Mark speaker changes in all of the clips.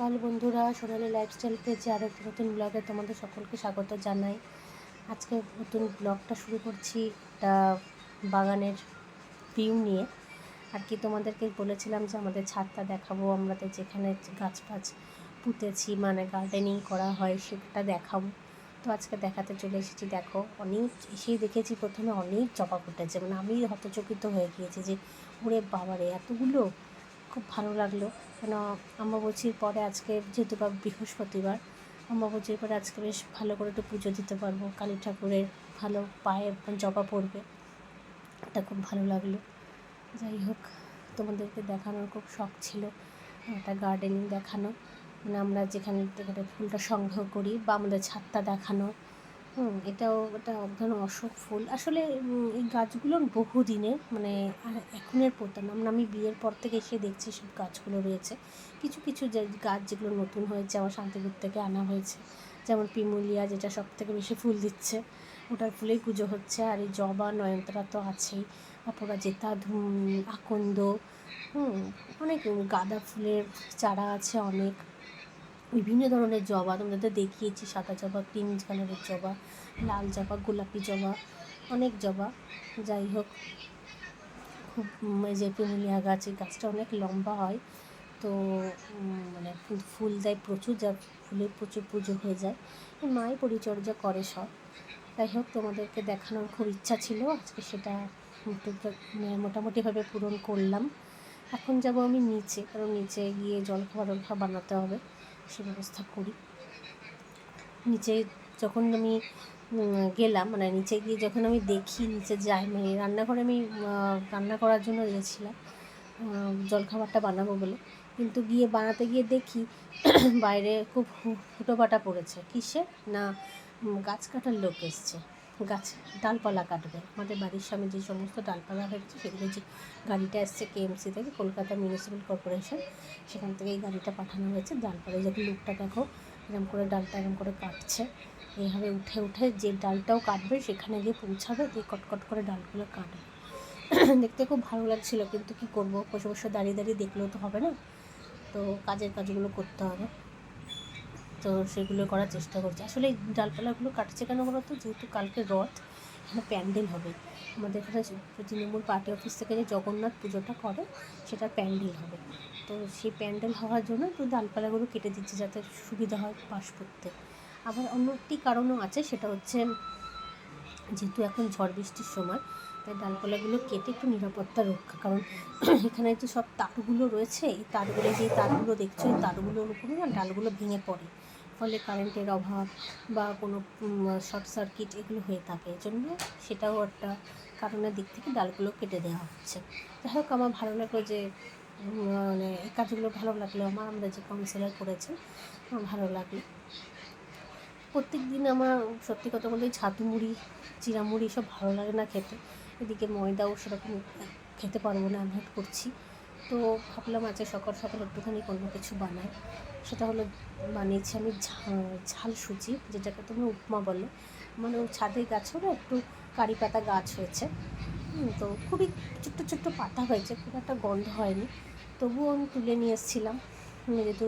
Speaker 1: সকাল বন্ধুরা, সোনালি লাইফস্টাইল পেজে আরও একটি নতুন ব্লগে তোমাদের সকলকে স্বাগত জানাই। আজকে নতুন ব্লগটা শুরু করছি একটা বাগানের ভিউ নিয়ে। আর কি তোমাদেরকে বলেছিলাম যে আমাদের ছাদটা দেখাবো আমাদের যেখানে গাছ ফাছ পুঁতেছি মানে গার্ডেনিং করা হয় সেটা দেখাবো। তো আজকে দেখাতে চলে এসেছি, দেখো, অনেক এসেই দেখেছি প্রথমে অনেক জবা ফুটেছে। মানে আমি হতচকিত হয়ে গিয়েছি যে, ওরে বাবারে, এতগুলো খুব ভালো লাগল। কেন অম্বাবচির পরে আজকে যেহেতু বা বৃহস্পতিবার, অম্বাবচির পরে আজকে বেশ ভালো করে একটু পুজো দিতে পারব। কালী ঠাকুরের ভালো পায়ে জবা পড়বে। এটা খুব ভালো লাগল। যাই হোক, তোমাদেরকে দেখানোর খুব শখ ছিল, একটা গার্ডেনিং দেখানো। মানে আমরা যেখানে যেখানে ফুলটা সংগ্রহ করি বা আমাদের ছাদটা দেখানো হুম, এটাও এটা এক ধরনের অশোক ফুল। আসলে এই গাছগুলোর বহু দিনের মানে আর এখনের পোতা না আমি বিয়ের পর থেকে এসে দেখছি সব গাছগুলো রয়েছে। কিছু কিছু যে গাছ যেগুলো নতুন হয়েছে আমার শান্তিপুর থেকে আনা হয়েছে, যেমন পিমুলিয়া, যেটা সব থেকে বেশি ফুল দিচ্ছে, ওটার ফুলেই পুজো হচ্ছে। আর এই জবা, নয়নতারা তো আছেই। অপরাজিতা ধুম আকন্দ, হুম, অনেক গাঁদা ফুলের চারা আছে অনেক। বিভিন্ন ধরনের জবা তোমাদের দেখিয়েছি, সাদা জবা, পিঙ্ক কালারের জবা, লাল জবা, গোলাপি জবা, অনেক জবা। যাই হোক, খুব যে পিমুলিয়া গাছ গাছটা অনেক লম্বা হয়। তো মানে ফুল দেয় প্রচুর, যা ফুলের প্রচুর পুজো হয়ে যায়। মাই পরিচর্যা করে সব। যাই হোক, তোমাদেরকে দেখানোর খুব ইচ্ছা ছিল। আজকে সেটা মানে মোটামুটিভাবে পূরণ করলাম। এখন যাব আমি নিচে, কারণ নিচে গিয়ে জলখাবার টলখাবার বানাতে হবে। সে ব্যবস্থা করি। নিচে যখন আমি গেলাম মানে নিচে গিয়ে যখন আমি দেখি নিচে যাই মানে রান্নাঘরে আমি রান্না করার জন্য গেছিলাম জলখাবারটা বানাবো বলে। কিন্তু গিয়ে বানাতে গিয়ে দেখি বাইরে খুব হুটোপাটা পড়েছে। কিসে না গাছ কাটার লোক এসছে। গাছ, ডালপালা কাটবে। আমাদের বাড়ির সামনে যে সমস্ত ডালপালা হয়েছে, সেগুলো যে গাড়িটা এসছে কেএমসি থেকে, কলকাতা মিউনিসিপ্যাল কর্পোরেশন, সেখান থেকে এই গাড়িটা পাঠানো হয়েছে। ডালপালা যখন লোকটা দেখো এরকম করে ডালটা এরকম করে কাটছে। এইভাবে উঠে উঠে যে ডালটাও কাটবে, সেখানে গিয়ে পৌঁছাবে দিয়ে কটকট করে ডালগুলো কাটবে। দেখতে খুব ভালো লাগছিল, কিন্তু কি করব? বসে বসে দাঁড়িয়ে দাঁড়িয়ে দেখলেও তো হবে না। তো কাজের কাজগুলো করতে হবে। তো সেগুলো করার চেষ্টা করছি। আসলে এই ডালপালাগুলো কাটছে কেন বলো তো? যেহেতু কালকে রথ, এখানে প্যান্ডেল হবে। আমাদের এখানে তৃণমূল পার্টি অফিস থেকে যে জগন্নাথ পুজোটা করে, সেটা প্যান্ডেল হবে। তো সেই প্যান্ডেল হওয়ার জন্য তো ডালপালাগুলো কেটে দিচ্ছে যাতে সুবিধা হয় বাস করতে। আবার অন্য একটি কারণও আছে, সেটা হচ্ছে যেহেতু এখন ঝড় বৃষ্টির সময়, তাই ডালপালাগুলো কেটে একটু নিরাপত্তা রক্ষা। কারণ এখানে যে সব তারগুলো রয়েছে, এই তারগুলো যে তারগুলো দেখছ, এই তারগুলোর উপরে না ডালগুলো ভেঙে পড়ে। ফলে কারেন্টের অভাব বা কোনো শর্ট সার্কিট এগুলো হয়ে থাকে। জন্য সেটাও একটা কারণের দিক থেকে ডালগুলো কেটে দেওয়া হচ্ছে। যাই হোক, আমার ভালো লাগল যে মানে এই কাজগুলো ভালো লাগল। আমার আমরা যে কাউন্সিলার করেছি, আমার ভালো লাগল। প্রত্যেক দিন আমার সত্যি কথা বলতে ছাতু মুড়ি চিরা মুড়ি সব ভালো লাগে না খেতে। এদিকে ময়দাও সেরকম খেতে পারব না অ্যাভয়েড করছি। তো ভাবলাম আজকে সকাল সকাল একটুখানি কোনো কিছু বানাই। সেটা হলো বানিয়েছি আমি ঝাল সুজি, যেটাকে তোমরা উপমা বলে। মানে ছাদের গাছেও না একটু কারি পাতা গাছ হয়েছে। তো খুবই ছোট্ট ছোট্ট পাতা হয়েছে, খুব একটা গন্ধ হয়নি। তবুও আমি তুলে নিয়ে এসেছিলাম। যেহেতু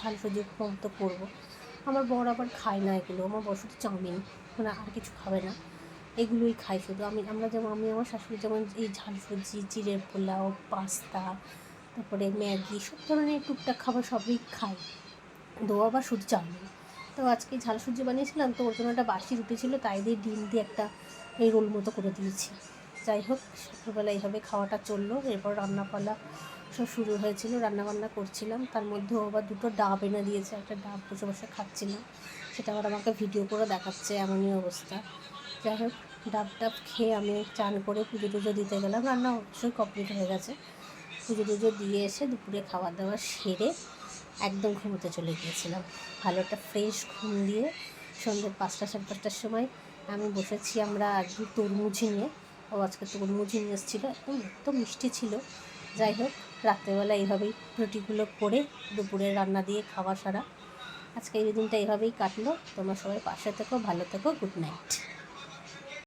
Speaker 1: ঝাল সুজি উপমা তো করব। আমার বর আবার খায় না এগুলো, আমার বর শুধু চাউমিন মানে আর কিছু খাবে না। এগুলোই খাই শুধু। আমি, আমরা যেমন, আমি আমার শাশুড়ি যেমন এই ঝাল সুজি জিরের পোলাও, পাস্তা, তারপরে ম্যাগি, সব ধরনের টুকটাক খাবার সবই খাই। দো আবার শুধু চাউমিন। তো আজকে ঝাল সুজি বানিয়েছিলাম, তো ওর জন্য একটা বাসি রুটি ছিল, তাই দিয়ে ডিম দিয়ে একটা এই রোল মতো করে দিয়েছি। যাই হোক, সকালবেলা এইভাবে খাওয়াটা চলল, এরপর রান্নাপালা সব শুরু হয়েছিল, রান্নাবান্না করছিলাম। তার মধ্যে আবার দুটো ডাব এনে দিয়েছে, একটা ডাব বসে বসে খাচ্ছিলাম সেটা আবার আমাকে ভিডিও করে দেখাচ্ছে, এমনই অবস্থা। যাই হোক ডাব ডাব খেয়ে আমি চান করে পুজো টুজো দিতে গেলাম। রান্না অবশ্যই কমপ্লিট হয়ে গেছে। পুজো টুজো দিয়ে এসে দুপুরে খাওয়া দাওয়া সেরে একদম ঘুমোতে চলে গিয়েছিলাম। ভালো একটা ফ্রেশ ঘুম দিয়ে সন্ধ্যে পাঁচটা, সাড়ে পাঁচটার সময় আমি বসেছি আমরা একদম তরমুজি নিয়ে। ও আজকে তরমুজি নিয়ে এসেছিল একদম এত মিষ্টি ছিল। যাই হোক রাত্রেবেলা এইভাবেই রুটিগুলো করে দুপুরে রান্না দিয়ে খাওয়া সারা। আজকে এই দিনটা এইভাবেই কাটলো। তোমরা সবাই পাশে থেকো, ভালো থেকো গুড নাইট